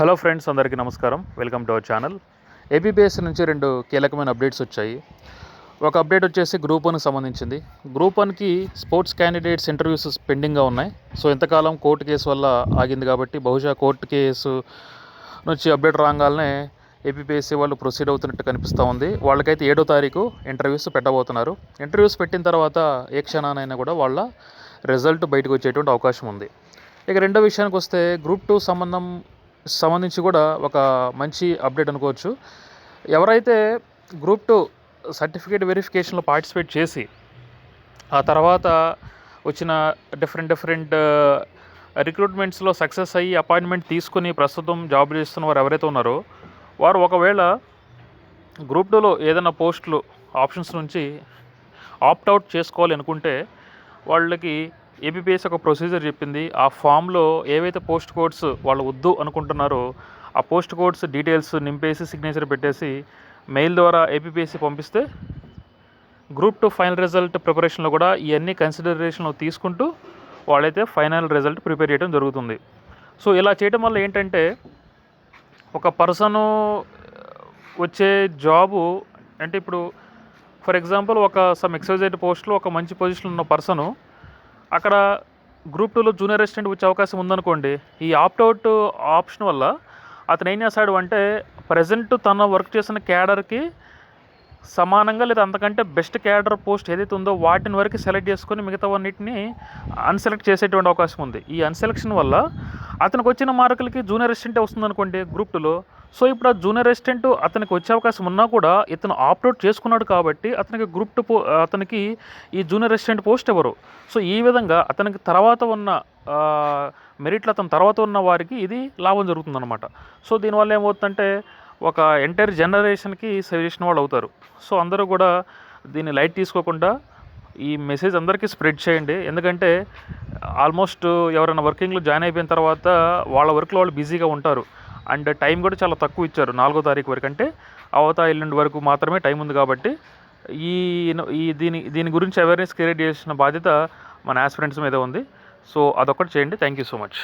Hello friends అందరికీ నమస్కారం. Welcome to our channel. APPS నుంచి రెండు కీలకమైన అప్డేట్స్ వచ్చాయి. ఒక అప్డేట్ వచ్చేసి గ్రూప్ వన్కి సంబంధించింది. గ్రూప్ వన్కి స్పోర్ట్స్ క్యాండిడేట్స్ ఇంటర్వ్యూస్ పెండింగ్గా ఉన్నాయి. సో ఎంతకాలం కోర్టు కేసు వల్ల ఆగింది కాబట్టి బహుశా కోర్టు కేసు నుంచి అప్డేట్ రాగానే ఏపీపీఎస్సీ వాళ్ళు ప్రొసీడ్ అవుతున్నట్టు కనిపిస్తూ ఉంది. వాళ్ళకైతే ఏడో తారీఖు ఇంటర్వ్యూస్ పెట్టబోతున్నారు. ఇంటర్వ్యూస్ పెట్టిన తర్వాత ఏ క్షణానైనా కూడా వాళ్ళ రిజల్ట్ బయటకు వచ్చేటువంటి అవకాశం ఉంది. ఇక రెండో విషయానికి వస్తే గ్రూప్ టూ సంబంధం సంబంధించి కూడా ఒక మంచి అప్డేట్ అనుకోవచ్చు. ఎవరైతే గ్రూప్ టూ సర్టిఫికేట్ వెరిఫికేషన్లో పార్టిసిపేట్ చేసి ఆ తర్వాత వచ్చిన డిఫరెంట్ డిఫరెంట్ రిక్రూట్మెంట్స్లో సక్సెస్ అయ్యి అపాయింట్మెంట్ తీసుకుని ప్రస్తుతం జాబ్ చేస్తున్న వారు ఎవరైతే ఉన్నారో వారు ఒకవేళ గ్రూప్ టూలో ఏదైనా పోస్టులు ఆప్షన్స్ నుంచి ఆప్ట్ అవుట్ చేసుకోవాలి అనుకుంటే వాళ్ళకి ఏపీపీఎస్ ఒక ప్రొసీజర్ చెప్పింది. ఆ ఫామ్లో ఏవైతే పోస్ట్ కోడ్స్ వాళ్ళు వద్దు అనుకుంటున్నారో ఆ పోస్ట్ కోడ్స్ డీటెయిల్స్ నింపేసి సిగ్నేచర్ పెట్టేసి మెయిల్ ద్వారా ఏపీపీఎస్సి పంపిస్తే గ్రూప్ టూ ఫైనల్ రిజల్ట్ ప్రిపరేషన్లో కూడా ఇవన్నీ కన్సిడరేషన్లో తీసుకుంటూ వాళ్ళైతే ఫైనల్ రిజల్ట్ ప్రిపేర్ చేయడం జరుగుతుంది. సో ఇలా చేయడం వల్ల ఏంటంటే ఒక పర్సను వచ్చే జాబు అంటే ఇప్పుడు ఫర్ ఎగ్జాంపుల్ ఒక సమ్ ఎక్సైజెడ్ పోస్ట్లో ఒక మంచి పొజిషన్ ఉన్న పర్సను అక్కడ గ్రూప్ టూలో జూనియర్ అసిస్టెంట్ వచ్చే అవకాశం ఉందనుకోండి ఈ ఆప్ట్అవుట్ ఆప్షన్ వల్ల అతను ఏం చేస్తాడు అంటే ప్రజెంట్ తన వర్క్ చేసిన క్యాడర్కి సమానంగా లేదా అంతకంటే బెస్ట్ క్యాడర్ పోస్ట్ ఏదైతే ఉందో వాటిని వరకు సెలెక్ట్ చేసుకొని మిగతా అన్నిటిని అన్సెలెక్ట్ చేసేటువంటి అవకాశం ఉంది. ఈ అన్సెలెక్షన్ వల్ల అతనికి వచ్చిన మార్కులకి జూనియర్ అసిస్టెంటే వస్తుంది అనుకోండి గ్రూప్ టూలో సో ఇప్పుడు ఆ జూనియర్ అసిస్టెంట్ అతనికి వచ్చే అవకాశం ఉన్నా కూడా ఇతను ఆప్లోడ్ చేసుకున్నాడు కాబట్టి అతనికి గ్రూప్ టూ పో అతనికి ఈ జూనియర్ అసిస్టెంట్ పోస్ట్ ఎవరు? సో ఈ విధంగా అతనికి తర్వాత ఉన్న మెరిట్లు అతని తర్వాత ఉన్న వారికి ఇది లాభం జరుగుతుందన్నమాట. సో దీనివల్ల ఏమవుతుందంటే ఒక ఎంటైర్ జనరేషన్కి సజెషన్ వాళ్ళు అవుతారు. సో అందరూ కూడా దీన్ని లైట్ తీసుకోకుండా ఈ మెసేజ్ అందరికీ స్ప్రెడ్ చేయండి. ఎందుకంటే ఆల్మోస్ట్ ఎవరైనా వర్కింగ్లో జాయిన్ అయిపోయిన తర్వాత వాళ్ళ వర్క్లో వాళ్ళు బిజీగా ఉంటారు. అండ్ టైం కూడా చాలా తక్కువ ఇచ్చారు నాలుగో తారీఖు వరకు. అంటే అవతా ఎల్లుండి వరకు మాత్రమే టైం ఉంది కాబట్టి ఈ ఈ దీని దీని గురించి అవేర్నెస్ క్రియేట్ చేసిన బాధ్యత మన యాస్పిరెంట్స్ మీద ఉంది. సో అదొకటి చేయండి. Thank you so much